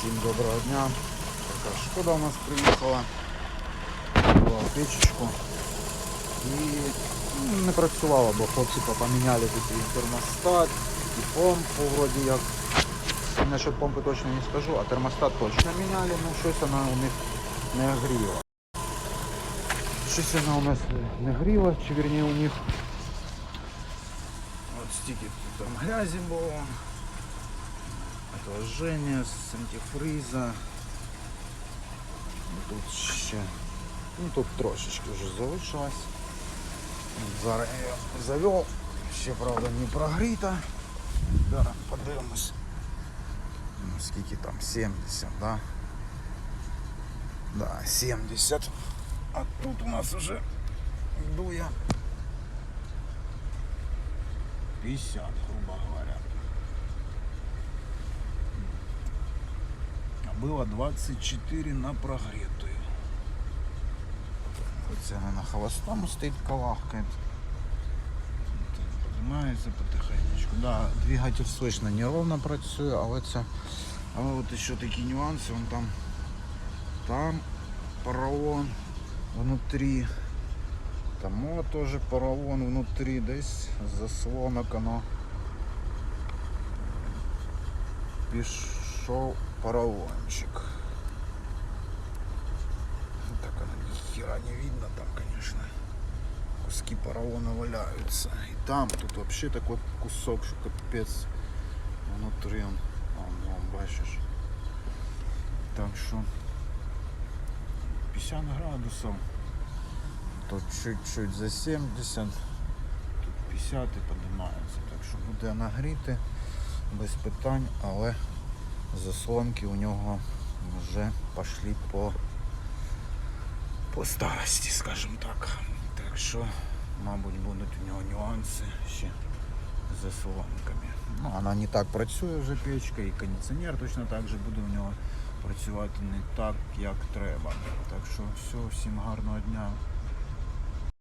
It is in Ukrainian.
Всім доброго дня. Така шкода у нас приїхала. Була печечку. І ну, не працювала, бо хлопці поміняли тут і термостат, і помпу вроді як. Насчет помпи точно не скажу, а термостат точно міняли, ну щось вона у них не гріла. Щось вона у нас не гріла, чи вірні у них. От стільки там грязі було. Отложення з антифриза. Ну, Тут ще. Ну тут трошечки вже залишилось. От Зараз я її завел. Ще правда не прогріта. Зараз подивимось. Ну, скільки там? 70, да? Да, 70. А тут у нас уже дує 50, грубо говоря. Было 24 на прогретую. Она на холостому стоит, калахкает. Поднимается потихонечку. Да, двигатель слышно неровно працює, але це. Але от ще такі нюанси, вон там. Там поролон внутрі. Там о, теж поролон внутрі, десь заслонок оно. Пішов поролончик. Ну, Так оно ни хера не видно там, конечно. Куски поролона валяются. И там, тут вообще такой кусок, что капец. Внутри он, он, он бачиш. Так що 50 градусов. Тут чуть-чуть за 70, тут 50 і піднімається. Так що буде нагріти без питань, але заслонки у нього вже пішли по, по старості, скажімо так. Так що, мабуть, будуть у нього нюанси ще з заслонками. Ну, вона не так працює вже печка, і кондиціонер точно так же буде у нього працювати не так, як треба. Так що все, всім гарного дня.